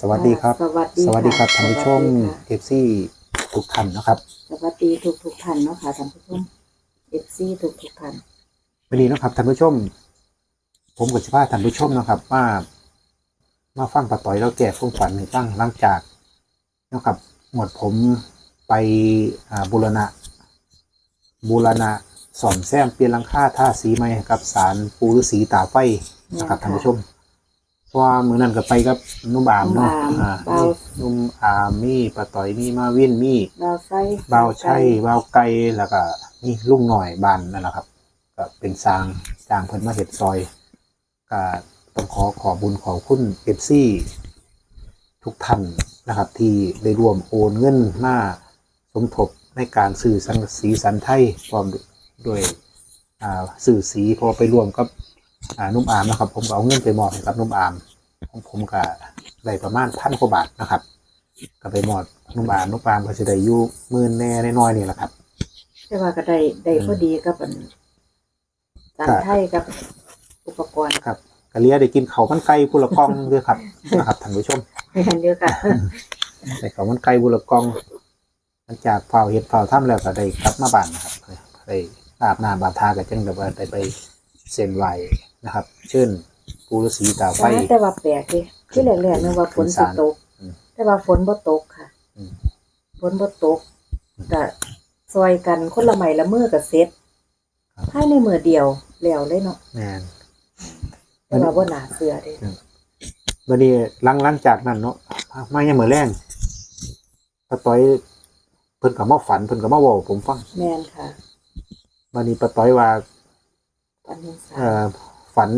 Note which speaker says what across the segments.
Speaker 1: สวัสดีครับ
Speaker 2: สวัสดี
Speaker 1: สวัสดีครับ
Speaker 2: ค่ะ
Speaker 1: ท่านผู้ชม
Speaker 2: สวัสดีค่ะ
Speaker 1: เอฟซีทุกท่านนะครับ
Speaker 2: สวัสดีทุกทุกๆท่านเนาะค่ะท่านผู้ชมเอฟซีทุกทุกๆท่าน
Speaker 1: วันนี้นะครับท่านผู้ชม ผมกับสิพาท่านผู้ชมนะครับว่ามาฟังปะต่อยแล้วแก่ฟุ้งฝันในตั้งหลังจากนะครับหมดผมไปอ่าบูรณะบูรณะสอมแซมเปลี่ยนหลังคาท่าสีใหม่ให้กับสารปูฤาษีตาไฟนะครับท่านผู้ชม เพราะว่ามือนั้นก็ไปกับนุ่มอามเนาะอ่านุ่มอามมีปะต่อยมีมาวินมี
Speaker 2: ดาวไฟ
Speaker 1: เบาใช่เบาไก่แล้วก็นี่ลุงหน่อยบานนั่นแหละครับ ก็เป็นสร้างสร้างเพิ่นมาเห็ดซอยก็ต้องขอขอบุญขอบคุณเอฟซีทุกท่านนะครับ ที่ได้ร่วมโอนเงินมาสมทบในการสื่อสังสีสันไทยพร้อมด้วยอ่าสื่อสีพอไปรวมกับ อ่านุ่มอามนะครับ ผมก็เอาเงินไปมอบให้กับนุ่มอามของผมก็ได้ประมาณพันกว่าบาทนะครับ ก็ไปมอบนุ่มอามนุ่มอามก็จะได้อยู่หมื่นแน่น้อยๆนี่แหละครับ
Speaker 2: แต่ว่าก็ได้ได้พอดีกับอันสารไทยกับอุปกรณ์
Speaker 1: ครับกะเลียได้กินเขาวมันไก่บุละกองด้วยครับนะครับท่านผู้ชม
Speaker 2: ในกันเดียวกัน
Speaker 1: ได้เขาวมันไก่บุละกองหลังจากเฝ้าเห็ดเฝ้าถ้ำแล้วก็ได้กลับมาบ้านนะครับได้อาบน้ำบาดทากับจังแบบว่าได้ไปเซ็นไหว นะครับ เช่นปูฤาษีตาไฟ
Speaker 2: แต่ว่าแปลกดิที่แรกๆนึกว่าฝนสิตก
Speaker 1: อืม
Speaker 2: แต่ว่าฝนบ่ตกค่ะ
Speaker 1: อืม
Speaker 2: ฝนบ่ตกก็ซอยกันคนละไม้ละมือก็เสร็จภายในมือเดียวแล้วเลยเนาะ
Speaker 1: แน่น
Speaker 2: แต่ว่าบ่น่าเชื่อเด้
Speaker 1: วันนี้หลังหลังจากนั้นเนาะมายังมือแรงปะต้อยเพิ่นกับมาฝันเพิ่นกับมาเว่าให้ผมฟัง
Speaker 2: แม่นค่ะ
Speaker 1: วันนี้ปะต้อยว่า
Speaker 2: ปันเห็นสา
Speaker 1: เอ่อ ฝัน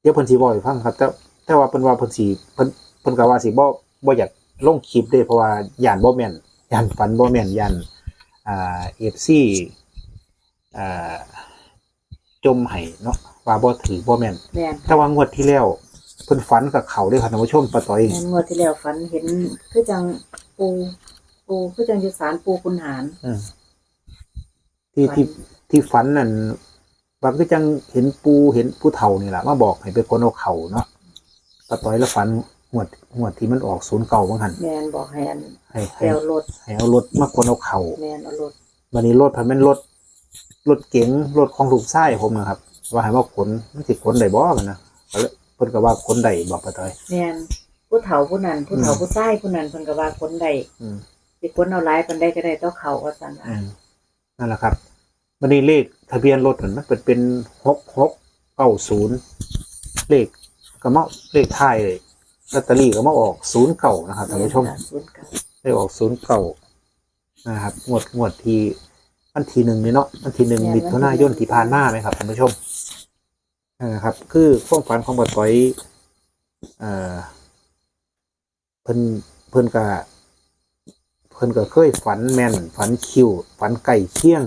Speaker 1: เดี๋ยวเพิ่นสิบ่ให้ฟังครับ แต่แต่ว่าเพิ่นว่าเพิ่นสิเพิ่นเพิ่นก็ว่าสิบ่บ่อยากลงคลิปเด้เพราะว่าย่านบ่แม่นย่านฝันบ่แม่นย่านอ่า FC อ่าจมให้เนาะว่าบ่ถือบ่แม่น
Speaker 2: แม่น
Speaker 1: แต่ว่างวดที่แล้วเพิ่นฝันกับเขาเด้อครับท่านผู้ชมปะต้อย
Speaker 2: แม่นงวดที่แล้วฝันเห็นคือจังปูปูคือจังอยู่ศาลปูคุณหาร
Speaker 1: อืมที่ที่ที่ฝันนั่น ว่าก็จังเห็นปูเห็นผู้เฒ่านี่แหละมาบอกให้ไปคนเอาเขาเนาะปะต้อยแล้วฝันงวดงวดที่มันออกศูนย์เก่าบางหัน
Speaker 2: แมนบอกให้อัน
Speaker 1: ให้ให้
Speaker 2: แปลวรถ
Speaker 1: ให้เอารถมาคนเอาเขา
Speaker 2: แมนเอารถ
Speaker 1: วันนี้รถพันเป็นรถรถเก๋งรถของลูกชายผมนะครับ ว่าให้ว่าขนมันสิขนได้บ่กันนะก็เลยเพิ่นก็ว่าขนได้บอกปะต้อย
Speaker 2: แมนผู้เฒ่าผู้นั้นผู้เฒ่า
Speaker 1: อืม
Speaker 2: ผู้ชายผู้นั้นเพิ่นก็ว่าคนใด
Speaker 1: อืม
Speaker 2: สิคนเอาหลายคนใดก็ได้ต่อเขาว่าซั่นล่ะ
Speaker 1: อืมนั่นแหละครับ วันนี้เลขทะเบียนรถนั่นมันเป็นเป็นหกหกเก้าศูนย์เลขก็มาเลขท้ายเลยลอตเตอรี่ก็มาออกศูนย์เก่านะครับท่านผู้ชม
Speaker 2: ศูนย์เก้า
Speaker 1: ได้ออกศูนย์เก่านะครับงวดงวดที่วันที่หนึ่งนี่เนาะวันที่หนึ่งมิถุนายนที่ผ่านมาไหมครับท่านผู้ชมนะครับ คือความฝันของบัตรต้อยเอ่อเพิ่นเพิ่นก็เพิ่นก็เคยฝันแม่นฝันคิวฝันไก่เคี่ยง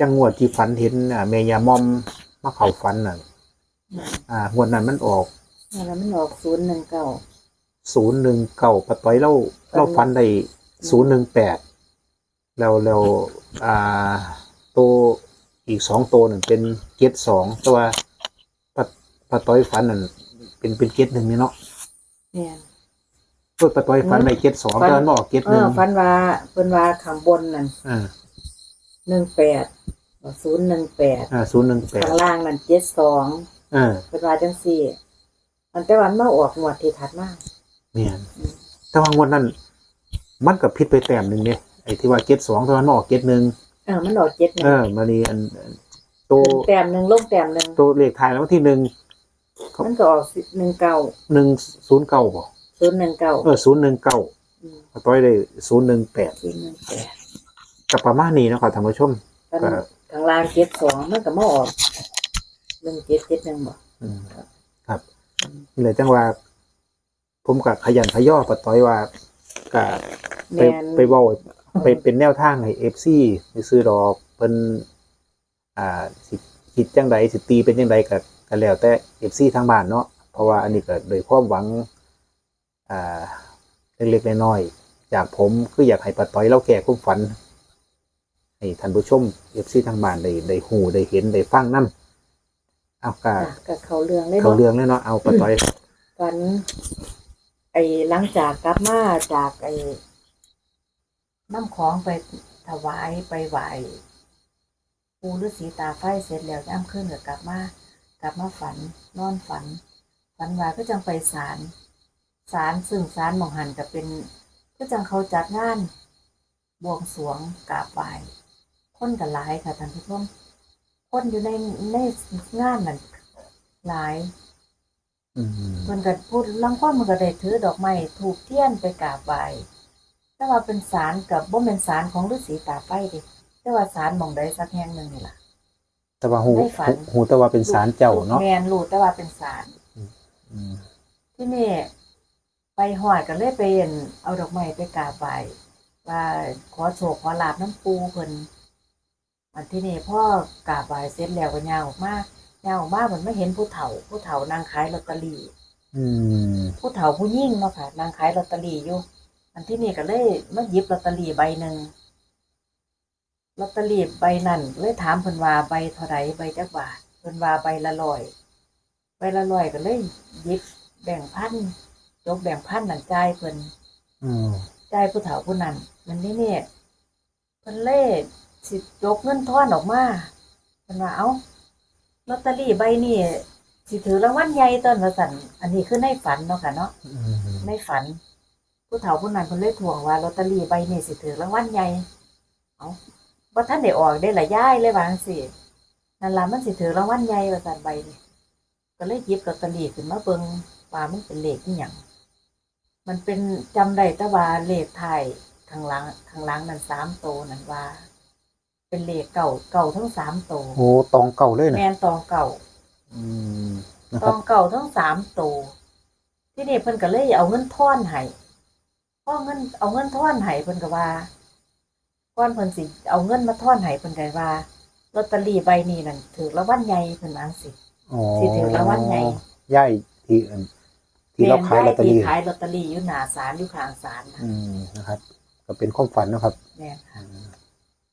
Speaker 1: จังงวดที่ฝันเห็นอ่าเมยามอมมาเข้าฝันน่ะอ่างวดนั้นมันออก
Speaker 2: นั่นแล้วมันออกศูนย์หนึ่งเก้า
Speaker 1: ศูนย์หนึ่งเก่าปะต้อยเล่าเล่าฟันได้ศูนย์หนึ่งแปดแล้วแล้วอ่าตัวอีกสองตัวหนึ่งเป็นเกตสองตัวปะปะต้อยฟันนั่นเป็นเป็นเกตหนึ่งนี่เนาะ
Speaker 2: แม่น
Speaker 1: ตัวปะต้อยฟันในเกตสอง
Speaker 2: ฟัน
Speaker 1: ตอนนออกเกต
Speaker 2: เอ
Speaker 1: หนึ่ง
Speaker 2: อฝันว่าเพิ่นว่าข้างบนนั่น
Speaker 1: อ่า
Speaker 2: 18 018
Speaker 1: อ่าศูนย์หนึ่งแปด
Speaker 2: ข้างล่างนั่น72
Speaker 1: อ่า
Speaker 2: เพิ่นว่าจังซี่ มันแต่ว่ามันมาออกงวดที่ถัดมา
Speaker 1: เนี่ยแต่ว่างวดนั้น มันกับพิษไปแต้มหนึ่งเนี่ยไอ้ที่ว่าเกตสองตอนนออกเกตหนึ่ง
Speaker 2: เออมันออก7นึง
Speaker 1: เออมานี่อันอันตัว
Speaker 2: ขึ้นแต้มหนึงลงแต้มหนึง
Speaker 1: ตัวเลขท้ายแล้ววันที่หนึ่ง
Speaker 2: มันก็ออกหนึ่งเก้า
Speaker 1: หนึ่งศูนย์เก้าบ่
Speaker 2: ศูนย์หนึ่งเก้า
Speaker 1: เออศูนย์หนึ่งเก้าต้อยได้ศูนย์หนึ่งแปด
Speaker 2: ศูนย์หนึ่งแปด
Speaker 1: กับประมาณนี้นะครับท่านผู้ชม
Speaker 2: กัน
Speaker 1: ก็
Speaker 2: ข้างล่างเจ็ดสองมันก็มาออกหนึ่งเจ็ดเจ็ดหนึ่งบ่
Speaker 1: อืมครับนี่แหละจังว่า ผมกับขยันขย่อปะต้อยว่าก็ไป
Speaker 2: แม่น
Speaker 1: ไปเว่าไปเป็นแนวทางให้เอฟซีไปซื้อดอกเป็นอ่าสิคิดจังใดสิตีเป็นจังใดก็ก็แล้วแต่เอฟซีทางบ้านเนาะเพราะว่าอันนี้ก็โดยความหวัง อ่าเล็กๆน้อยๆจากผมคืออยากให้ปะต้อยเล่าแก่คุ้มฝัน ให้ท่านผู้ชมเอฟซีทางบ้านได้ได้หูได้เห็นได้ฟังนํเอากะ
Speaker 2: จ้ะกับเขาเรื่องเลย
Speaker 1: เขา
Speaker 2: เนาะ
Speaker 1: เรื่องแล้วเนาะเอาปะต้อย
Speaker 2: ฝัน ไอ้หลังจากกลับมาจากไอ้น้ำของไปถวายไปไหว้ปูฤาษีตาไฟเสร็จแล้วย่ำขึ้นก็กลับมากลับมาฝันนอนฝัน ฝันว่าก็จังไปศาลศาลซึ่งศาลหมองหันก็เป็น ก็จังเขาจัดงาน บวงสรวงกราบไหว้ คนกันหลายค่ะท่านผู้ชมคนอยู่ในในงานนั่นหลาย
Speaker 1: อืม
Speaker 2: มันก็พูดลังคนมันก็ได้ถือดอกไม้ถูกเทียนไปกราบไหว้แต่ว่าเป็นสารกับบ่เป็นสารของฤาษีตาไฟดิแต่ว่าสารหมองใดสักแห่งหนึ่งนี่ล่ะ
Speaker 1: แต่ว่าหู
Speaker 2: ไม่ฝัน
Speaker 1: หูหูแต่ว่าเป็นสารเจ้าเนาะ
Speaker 2: แมนรู้แต่ว่าเป็นสาร
Speaker 1: อืม
Speaker 2: ที่นี่ไปหอดก็เลยไปเห็นเอาดอกไม้ไปกราบไหว้ว่าขอโชคขอลาบน้ำปูเพิ่น อันที่นี่พ่อกราบไหว้เสร็จแล้วก็ย่างออกมายางออกมาเหมือนไม่เห็นผู้เฒ่า ผู้เฒ่านางขายลอตเตอรี่
Speaker 1: อืม
Speaker 2: ผู้เฒ่าผู้ยิ่งเนาะค่ะนางขายลอตเตอรี่อยู่อันที่นี่ก็เลยมาหยิบลอตเตอรี่ใบหนึ่งลอตเตอรี่ใบนั้นเลยถามเพิ่นว่าใบเท่าไรใบจักบาทเพิ่นว่าใบละร้อยใบละร้อยก็เลยหยิบแบ่งพันยกแบ่งพันนั่นจ่ายเพิ่น
Speaker 1: อืม
Speaker 2: จ่ายผู้เฒ่าผู้นั้นมันนี่เนี่ยเพิ่นเล่ สิยกเงินทอนออกมาเพิ่นว่าเอ้าลอตเตอรี่ใบนี้สิถือรางวัลใหญ่ต้นว่าสั่นอันนี้คือในฝันเนาะค่ะเนาะ
Speaker 1: อืม
Speaker 2: ในฝัน ผู้เฒ่าผู้นั้นเพิ่นเลยทวงว่าลอตเตอรี่ใบนี้สิถือรางวัลใหญ่เอ้าบ่ทันได้ออกได้ละยายเลยว่าจังซี่นั่นล่ะมันสิถือรางวัลใหญ่ว่าซั่นใบนี้ก็เลยหยิบลอตเตอรี่ขึ้นมาเบิ่งว่ามันเป็นเลขอีหยังมันเป็นจำได้แต่ว่าเลขไทายข้างหลังข้างหลังนั่นสามโตวนั่นว่า เป็นเลขเก่าเก่าทั้งสามโตว
Speaker 1: โอ้ตองเก่าเลยนะ
Speaker 2: แม่นตองเก่า
Speaker 1: อืมนะ
Speaker 2: ต
Speaker 1: ครั
Speaker 2: อบ งเก่าทั้งสามตัวที่นี่เพิ่นก็เลยเอาเงินทอนให้พอเงินเอาเงินทอนให้เพิ่นก็ว่าก่อนเพิ่นสิเอาเงินมาทอนให้เพิ่นก็ว่าลอตเตอรี่ใบนี้นั่นถือรางวัลใหญ่เพิ่นว่าจังซี่
Speaker 1: อ๋อ
Speaker 2: สิถือรางวัลใหญ่
Speaker 1: ย่ายที่อันที่เราขายลอตเตอรี่
Speaker 2: แม่นได้ที่ขายลอตเตอรี่อยู่หน้าศาลอยู่ข้างศาลนะ
Speaker 1: อืมนะครับ ก็เป็นความฝันนะครับ
Speaker 2: แม่นค่ะ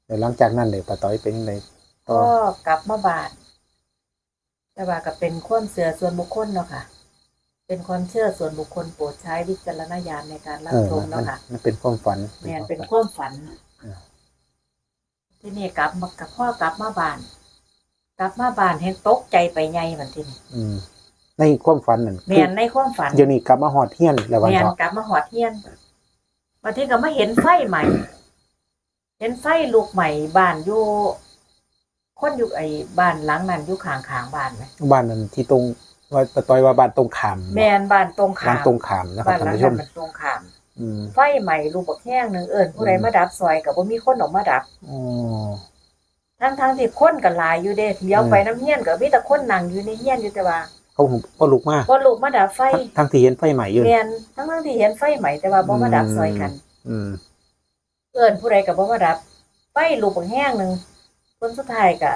Speaker 1: แต่หลังจากนั้นเลยป้าต้อยเป็นยังไงต่อ
Speaker 2: ก็กลับมาบ้านแต่ว่าก็เป็นความเชื่อส่วนบุคคลเนาะค่ะ เป็นความเชื่อส่วนบุคคลโปรดใช้วิจารณญาณในการรับ
Speaker 1: เออ
Speaker 2: ชม
Speaker 1: มัน
Speaker 2: เนาะค่ะ
Speaker 1: มันเป็นความฝัน
Speaker 2: แม่นเป็น
Speaker 1: ความฝั
Speaker 2: ความฝัน
Speaker 1: อ่า
Speaker 2: ที่นี่กลับมากับพ่อกลับมาบ้าน กลับมาบ้านเห็นตกใจไปไงบันทีนี้
Speaker 1: อืมในความฝันนั่น
Speaker 2: แม่นในความฝัน
Speaker 1: เดี๋ยวนี้กลับมาหอดเฮียนแล้ววัน
Speaker 2: แม่น
Speaker 1: เถาะ
Speaker 2: กลับมาหอดเทียนบันทีก็มาเห็นไฟใหม่เห็นไฟลูกใหม่บ้านอยู่คนอยู่ไอ้บ้านหลังนั้นอยู่ข้างข้างๆบ้านไหม
Speaker 1: บ้านนั้นที่ตรงว่าป้าต้อยว่าบ้านตรงขาม
Speaker 2: แม่นบ้านตรง
Speaker 1: บ้า
Speaker 2: ข้านม
Speaker 1: ตรงขามนะครับ
Speaker 2: บ้านห
Speaker 1: ท่าน
Speaker 2: ลัง
Speaker 1: ผู้ช
Speaker 2: นั้
Speaker 1: ม
Speaker 2: นมันตรงข้าม
Speaker 1: อืม
Speaker 2: ไฟใหม่ลูกบักแห้งหนึ่งเอิญผู้ใด
Speaker 1: อืม
Speaker 2: มาดับซอยกับว่ามีคนออกมาดับ
Speaker 1: อ๋อ
Speaker 2: ทั้งทางๆที่คนก็หลายอยู่เด้เลี้ยวไปน้ำเฮียนก็มีแต่คนนั่งอยู่ในเฮียนอยู่แต่ว่า
Speaker 1: เขาผมก็ลุกมา
Speaker 2: บ่ลูกมาดับไฟ
Speaker 1: ทั้งทั้งที่เห็นไฟใหม่อยู่
Speaker 2: แม่นทั้งทั้งๆที่เห็นไฟใหม่แต่ว่าบ่มาดับซอยกัน
Speaker 1: อืม
Speaker 2: เอิ้นผู้ใดก็บ่มาดับไฟลูกบักแห้งหนึงผลสุดท้ายก็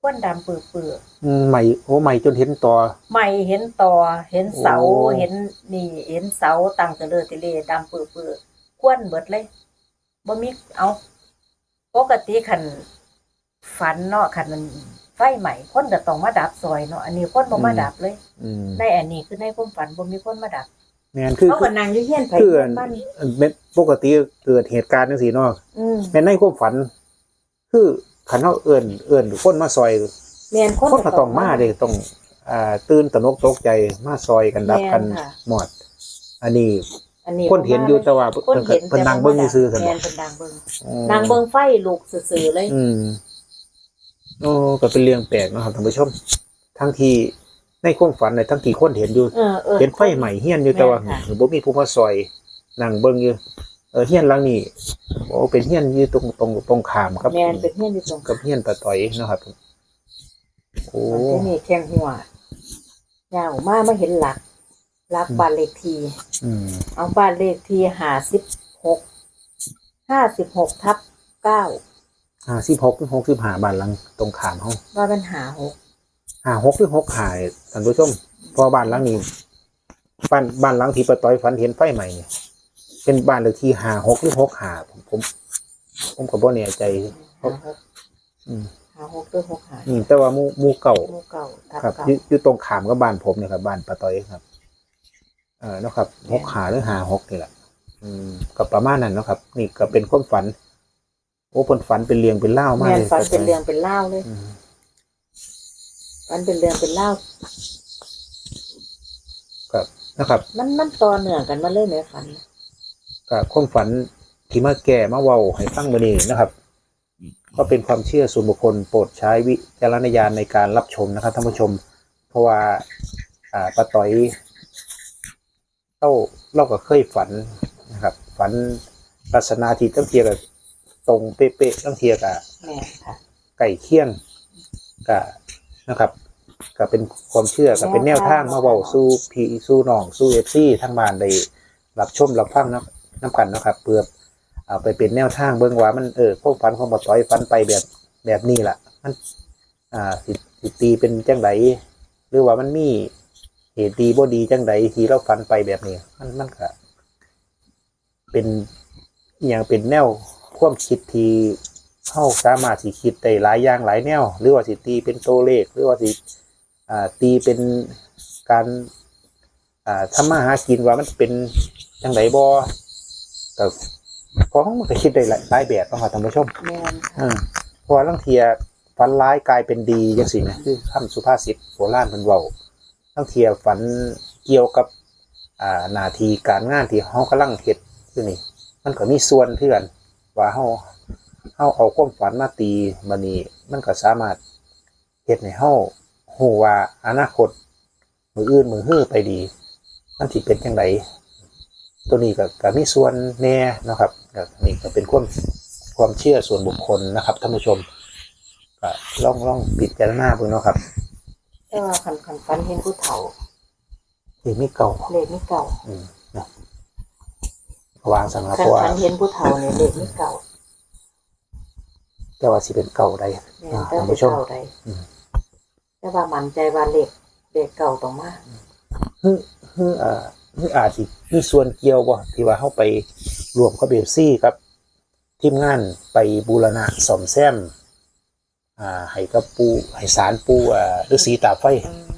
Speaker 2: ควันดำปื้อ
Speaker 1: อืมใหม่โอ้ใหม่จนเห็นตัว
Speaker 2: ๆไม่เห็นต่อเห็นเสา
Speaker 1: โอ้
Speaker 2: เห็นนี่ เห็นเสาตั้งเตลิดเตเลดำปื้อๆควันเบิดเลยบ่มีเอาปกติคันฝันเนาะคันมันไฟใหม่คนก็ต้องมาดับซอยเนาะอันนี้คนบ่มาดับเลย
Speaker 1: อืม
Speaker 2: ในอันนี้คือในความฝันบ่มีคนมาดับ
Speaker 1: แม่นคือ
Speaker 2: เขา
Speaker 1: คื
Speaker 2: ก็
Speaker 1: อ
Speaker 2: นั่งอยู่เฮียนไผ
Speaker 1: คือ
Speaker 2: เฮียนมัน
Speaker 1: เม็ดปกติเกิดเหตุการณ์จังซี่เนาะ
Speaker 2: อืม
Speaker 1: แม่นในความฝัน คือขันเฮาเอิ้นเอิ้นคนมาซอย
Speaker 2: แม่นคน
Speaker 1: คนก็ต้องมาเด้ต้องอ่าตื่นตระหนกตกใจมาซอยกันดับกัน
Speaker 2: แม่ค่ะ
Speaker 1: หมด อันนี้
Speaker 2: อันนี้
Speaker 1: คนเห็นอยู่แต่ว่า
Speaker 2: คนเห็น
Speaker 1: เพิ่นนั่งเบิ่งซื่อๆซั่น
Speaker 2: แม่
Speaker 1: บ่
Speaker 2: นเป็นนางเบิ่ง
Speaker 1: อ๋อนา
Speaker 2: งเบิ่งไฟลุกซื่อๆเลย
Speaker 1: อืม โอ้ก็เป็นเรื่องแปลกเนาะครับท่านผู้ชม ทั้งที่ ในความฝันน่ะทั้งที่คนเห็นอยู่
Speaker 2: เออเออ
Speaker 1: เห็นไฟใหม่เฮียนอยู่แต่ว่า
Speaker 2: แม่นค่ะ
Speaker 1: บ่มีผู้มาซอยนั่งเบิ่งอยู่เออเฮียนหลังนี้โอ้เป็นเฮียนอยู่ตรงตรงตรงข้ามครับ
Speaker 2: แม่นเป็นเฮียนอยู่ตรง
Speaker 1: กับเฮียนตะต่อยเนาะครับโอ้
Speaker 2: ที่นี่แข้งหัวย่างออกมามาเห็นหลักหลักบ้านเลขที่
Speaker 1: อืม
Speaker 2: เอาบ้านเลขที่56 56ทับ9
Speaker 1: ห้าสิบหกหรือหกสิบห้าบ้านหลังตรงข้ามห้อง
Speaker 2: ว่าเป็นหาหก
Speaker 1: ห้าหกหรือหกหายท่านผู้ชมเพอบ้านหลังนี้บ้านบ้านหลังที่ปะต้อยฝันเห็นไฟใหม่เนี่ยเป็นบ้านเลขที่ห้าหกหรือหกหาผมผม ผมก็บ่แน่ใจ
Speaker 2: หาหก
Speaker 1: อืม
Speaker 2: หาหกหรือหกหา
Speaker 1: อืมแต่ว่าหมู่หมู่เก่า
Speaker 2: หมู่เก่าทับ
Speaker 1: ครับ
Speaker 2: เก่า
Speaker 1: อยู่อยู่ตรงขามกับบ้านผมเนี่ยครับบ้านปะต้อยครับ เออเนาะครับหกหาหรือหาหกนี่แหละอืมก็ประมาณนั้นเนาะครับ นี่ก็เป็นความฝัน โอ้เพิ่นฝันเป็นเรียงเป็นเล่าวมาก
Speaker 2: แม่น
Speaker 1: เลย
Speaker 2: ฝันเป็นเรื่องเป็นเล่าวเลย
Speaker 1: อืม
Speaker 2: ฝันเป็นเรื่องเป็นเล่าว
Speaker 1: ครับนะครับ
Speaker 2: มันมันต่อเนื่องกันมาเลยในฝัน
Speaker 1: ก็ความฝันที่มาแก่มาเว้าให้ฟังมื้อนี้นะครับ ก็เป็นความเชื่อส่วนบุคคลโปรดใช้วิจารณญาณในการรับชมนะครับท่านผู้ชม เพราะว่าอ่าป้าต่อยเต้าเราก็เคยฝันนะครับ ฝันลักษณะที่ตั้งเทียกับตรงเป๊ะๆตั้งเทียกับ
Speaker 2: แม่นค่ะ
Speaker 1: ไก่เคี่ยงกับ นะครับก็เป็นความเชื่อก็เป็นแนวทางมาเว้าสู้พี่สู้น้องสู้เอฟซีทั้งบ้านได้รับชมรับฟังนะน้ำกันเนาะครับเพื่อเอาไปเป็นแนวทางเบิ่งว่ามันเออพวกฝันของบ่ต้อยฝันไปแบบแบบนี้ล่ะ มันอ่าสิสิตีเป็นจังไดหรือว่ามันมีเหตุดีบ่ดีจังไดที่เราฝันไปแบบนี้ มันมันก็เป็นอหย่างเป็นแนวความคิดที่ เข้าสามารถสิคิดได้หลายอย่างหลายแนว หรือว่าสิตีเป็นตัวเลข หรือว่าสิอ่าตีเป็นการอ่าทำมาหากินว่ามันเป็นจังไดบ่แต่ของมันก็คิดได้หลายหลายแบบเนาะครับท่านผู้ชม
Speaker 2: แม่นค่ะ
Speaker 1: อืมเพราะว่าลังเทียฝันร้ายกลายเป็นดีจังสินะคือคำสุภาษิตโบราณเป็นเว้าลังเทียฝันเกี่ยวกับอ่าหนาทีการงานที่เฮากำลังเฮ็ดอยู่นี่มันก็มีส่วนเพื่อนว่าเฮา เฮาเอาความฝันมาตีบัดนี้มันก็สามารถเฮ็ดให้เฮาฮู้ว่าอนาคต มืออื่นมือฮื้อไปดี มันสิเป็นจังไดตัวนี้ก็ก็มีส่วนแน่เนาะครับก็นี่ก็เป็นความความเชื่อส่วนบุคคลนะครับท่านผู้ชมก็ลองลองปิดจารณาเบิ่งเนาะครับ
Speaker 2: แต่ว่าคันคันฝันเห็นผู้เฒ่า
Speaker 1: นี่ไม่เก่า
Speaker 2: เลขไม่เก่า
Speaker 1: อืมเนาะวางสังหา
Speaker 2: คั
Speaker 1: เพ
Speaker 2: น
Speaker 1: ราะว่า
Speaker 2: ฝันเห็นผู้เฒ่าเนี่ยเลขไม่เก่า
Speaker 1: แต่ว่าสิเป็นเก่าได้
Speaker 2: แม่น
Speaker 1: อ่า
Speaker 2: แต่
Speaker 1: ท่าน
Speaker 2: เป็น
Speaker 1: ผู้ชม
Speaker 2: เก่าใด
Speaker 1: อืม
Speaker 2: แต่ว่ามั่นใจว่าเลขเลขเก่าต้องมา
Speaker 1: ฮึฮึอ่าฮึอาจสิมีส่วนเกี่ยวบ่ที่ว่าเฮาไปรวมกับเบลซี่ครับ ทีมงานไปบูรณะซ่อมแซมอ่าให้กับปูให้สารปูอ่าฤาษีตาไฟ
Speaker 2: อืม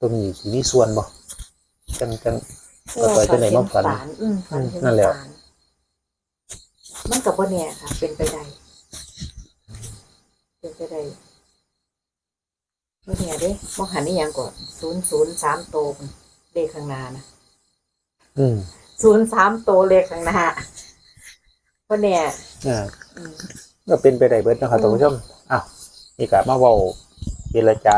Speaker 1: ตัวนี้สิมีส่วนบ่จังจังก็ไปเป็นไหนมาฝัน
Speaker 2: ศาลอืมฝันเห็น
Speaker 1: นั่นแหละ
Speaker 2: ศาลมันกับว่าเนี่ยค่ะ เป็นไปได้ เป็นไปได้ว่าเนี่ยเด้มองหันนี่ยังก่อนศูนย์ศูนย์สามโตพุ่นเลขข้างหน้านะ
Speaker 1: อืม
Speaker 2: ศูนย์สามโตเลขข้างหน้าว่าเนี่ย
Speaker 1: อ่า
Speaker 2: อืม
Speaker 1: ก็เป็นไปได้เบิดนะครับท่านผู้ชมอ้าวนี่ก็มาเว้าเจรจา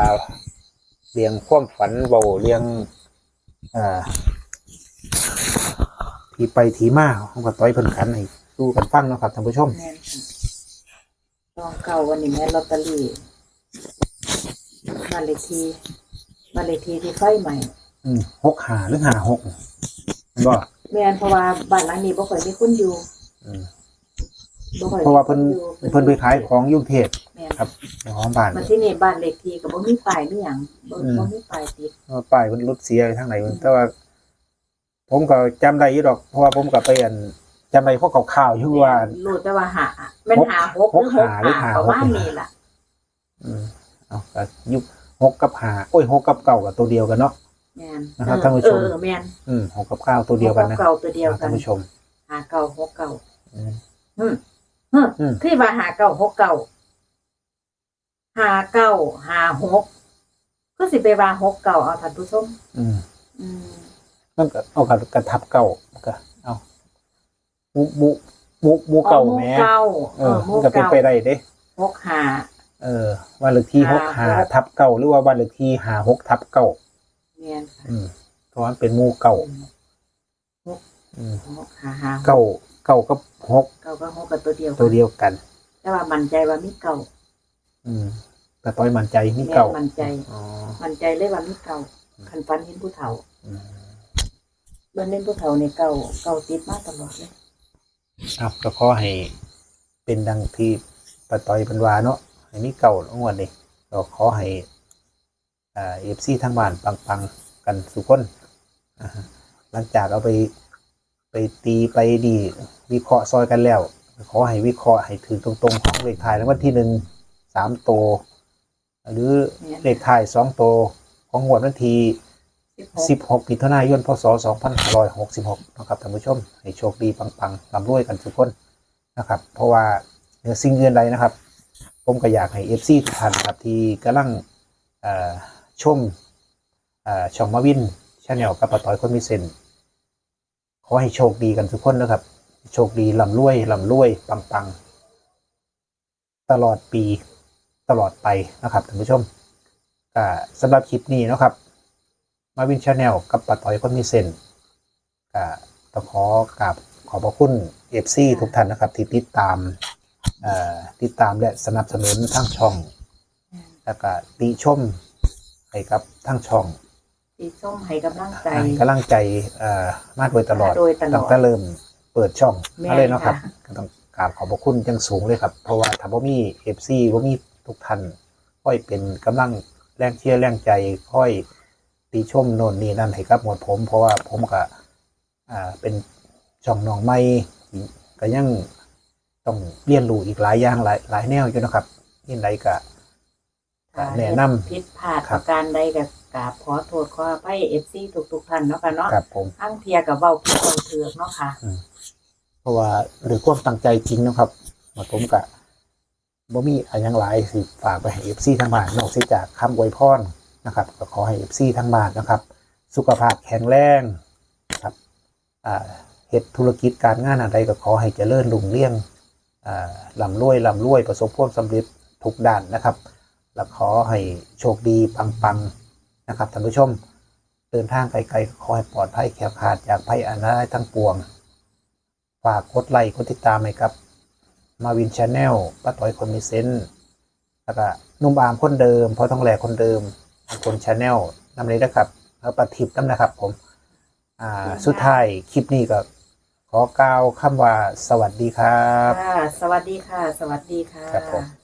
Speaker 1: เรียงความฝันเว้าเรียงอ่าที่ไปที่มาของกระต้อยเพิ่นขันให้ดูกันฟังเนาะครับท่านผู้ชม
Speaker 2: แม่น ค่ะตองเก่าวันนี้แม่นลอตเตอรี่บ้านเลขที่บ้านเลขที่ที่ไฟใหม่
Speaker 1: อืมหกหาหรือหาหกบ่
Speaker 2: แม่นเพราะว่าบ้านหลังนี้บ่ค่อยมีคนอยู่
Speaker 1: อืม
Speaker 2: บ่ค่อยมี
Speaker 1: เพราะว่าเพิ่น
Speaker 2: คอยู่
Speaker 1: เพิ่นไปขายของอยุ่กรุงเทพ
Speaker 2: แม่น
Speaker 1: ครับเจ้าของบ้าน
Speaker 2: มันที่นี่บ้านเลขที่ก็บ่มีป้ายมีหยังบ่
Speaker 1: อืม
Speaker 2: บ่มีป้ายติด
Speaker 1: ว่าป้ายเพิ่นรถเสียทางไหนเพิ่นแต่ว่า ผมก็จำได้อยู่ดอก เพราะว่าผมก็ไปอัน จำได้เพราะข่าวๆอยู่ว่า
Speaker 2: รู้แต่ว่าหาแม่นหาหก
Speaker 1: หกหาหรือหา
Speaker 2: ประมาณ
Speaker 1: หก
Speaker 2: นี้ล่ะ
Speaker 1: อืมเอาก็ยุคหกกับหาโอ้ยหกกับเก่ากับตัวเดียวกันเนาะ
Speaker 2: แม่น
Speaker 1: นะครับ
Speaker 2: เออ
Speaker 1: ท่านผู้ชม
Speaker 2: เออแม่น
Speaker 1: อืมหกกับเก้าตัวเดียวกันนะ
Speaker 2: หเก่าตัวเดียวกั
Speaker 1: ท่านนผู้ชม
Speaker 2: หาเก่าหกเก่า
Speaker 1: อืม
Speaker 2: อืมฮึ
Speaker 1: อืม
Speaker 2: คือว่าหาเก่าหกเก่าหาเก่าหาหกก็สิไปว่าหกเก่าเอาท่านผู้ชม
Speaker 1: อืม
Speaker 2: อืม
Speaker 1: มันก็เอากับกระทับเก่าก็เอาห มูหมูหมูหมูเก่า
Speaker 2: อ๋อห
Speaker 1: แหม่
Speaker 2: เก่า
Speaker 1: เอ
Speaker 2: เอ
Speaker 1: อ
Speaker 2: อห
Speaker 1: มั
Speaker 2: มู
Speaker 1: นก็เป็น
Speaker 2: เก่า
Speaker 1: ไปได้เด้
Speaker 2: หกหา
Speaker 1: เออวันเลขที่ห
Speaker 2: หาก
Speaker 1: หา
Speaker 2: หก
Speaker 1: ทับเก่าหรือว่าวันเลขที่หาหกทับเก่า
Speaker 2: แม่นค่ะ
Speaker 1: อืมเพราะว่ามันเป็นหมูเก่าอืม
Speaker 2: หกหาหา
Speaker 1: เก่าเก่ากับหก
Speaker 2: เก่าก็หกกับตัวเดียว
Speaker 1: ตัวเดียวกัน
Speaker 2: แต่ว่ามั่นใจว่ามีเก่า
Speaker 1: อืมแต่ต้อยมันใจมี
Speaker 2: แม่
Speaker 1: เก่า
Speaker 2: มั่นใจ
Speaker 1: อ๋อ
Speaker 2: มั่นใจเลยว่ามีเก่าคันฟันเห็นผู้เฒ่า
Speaker 1: อืม
Speaker 2: เบิ่นเล่นผู้เฒ่าในเก่าเก่าติดมาตลอดเลย
Speaker 1: ครับก็ขอให้เป็นดังที่ปะต้อยเป็นวาเนาะให้มีเก่าทั้งวันนี้ก็ขอให้อ่าเอฟซีทั้งบ้านปังๆกันสุกคนหลังจากเอาไปไปตีไปดีวิเคราะห์ซอยกันแล้ว ขอให้วิเคราะห์ให้ถือตรงๆของเลขทายรางวัลที่หนึ่งสามโต หรือเลขทายสองโตของงวดวันที่ 16 มิถุนายน พศ 2566 นะครับท่านผู้ชม ให้โชคดีปังๆร่ำรวยกันทุกคนนะครับ เพราะว่าเนื้อสิ่งอื่นใดนะครับ ผมก็อยากให้ FC ทุกท่านครับที่กำลังชมช่องมาวินชาแนลกับปะตอยคนมีเซนขอให้โชคดีกันทุกคนนะครับ โชคดีร่ำรวยร่ำรวยปังๆ ตลอดปีตลอดไปนะครับท่านผู้ชมสำหรับคลิปนี้นะครับ มาวินชาแนลกับปะต้อยคนมีเซนก็ต้องขอกราบขอบพระคุณเอฟซีทุกท่านนะครับ ที่ติดตามเอ่อติดตามและสนับสนุนทั้งช่อง แล้วก็ติชมให้กับทั้งช่อง
Speaker 2: สีส้มให้กำลังใจ
Speaker 1: ให้กำลังใจเอ่อมาโดยตลอด
Speaker 2: โดยตลอด
Speaker 1: ตั้งแต่เริ่มเปิดช่อง
Speaker 2: แม่
Speaker 1: มาเลยเนาะครับ
Speaker 2: ค่ะ
Speaker 1: ก็ต้องกราบขอบพระคุณอยังสูงเลยครับ เพราะว่าถ้าบ่มีเอฟซีบ่มีทุกท่านค่อยเป็นกำลังแรงเชียร์แรงใจค่อย ติชมโน่นนี่นั่นให้กับ หมวดผม เพราะว่าผมก็อ่าเป็นช่องน้องใหม่ที่ก็ยังต้องเรียนรู้อีกหลายอย่างหลายหลายแนวอยู่นะครับนี่ใดก็
Speaker 2: ถ้า
Speaker 1: แนะนำ
Speaker 2: ผิดพลาด
Speaker 1: ครั
Speaker 2: ป
Speaker 1: บ
Speaker 2: ระการใดกับกราบขอโทษขออภัยเอฟซีทุกๆท่านเนาะค่ะเนาะ
Speaker 1: กับผม
Speaker 2: อังเทียกับเว้าผิดเว้าเถือกเนาะค่ะ
Speaker 1: เพราะว่าหรือความตั้งใจจริงนะครับว่าผมกะบ่มีอะไรยังหลายสิฝากไปให้เอฟซีทั้งบ้านนอกจากคำอวยพร นะครับก็ขอให้เอฟซีทั้งบ้านนะครับ สุขภาพแข็งแรงครับเหตุธุรกิจการงานอะไรก็ขอให้เจริญรุ่งเรืองลำรวยลำรวยประสบความสำเร็จทุกด้านนะครับ และขอให้โชคดีปังๆนะครับท่านผู้ชมเดินทางไกลๆขอให้ปลอดภัยแคล้วคลาดจากภัยอันตรายทั้งปวง ฝากกดไลค์กดติดตามให้ครับ มาวินชาแนลป้าต้อยคนมีเซนส์แล้วก็นุ่มอามคนเดิมพอต้องแหลกคนเดิม คนชาแนลนำเลยนะครับแล้วปฏิบน้ำนะครับ ผม อ่า สุดท้ายคลิปนี้ก็ขอกล่าวคำว่าสวัสดีครับ
Speaker 2: ค่ะ สวัสดีค่ะ สวัสดีค่ะ
Speaker 1: ครับผม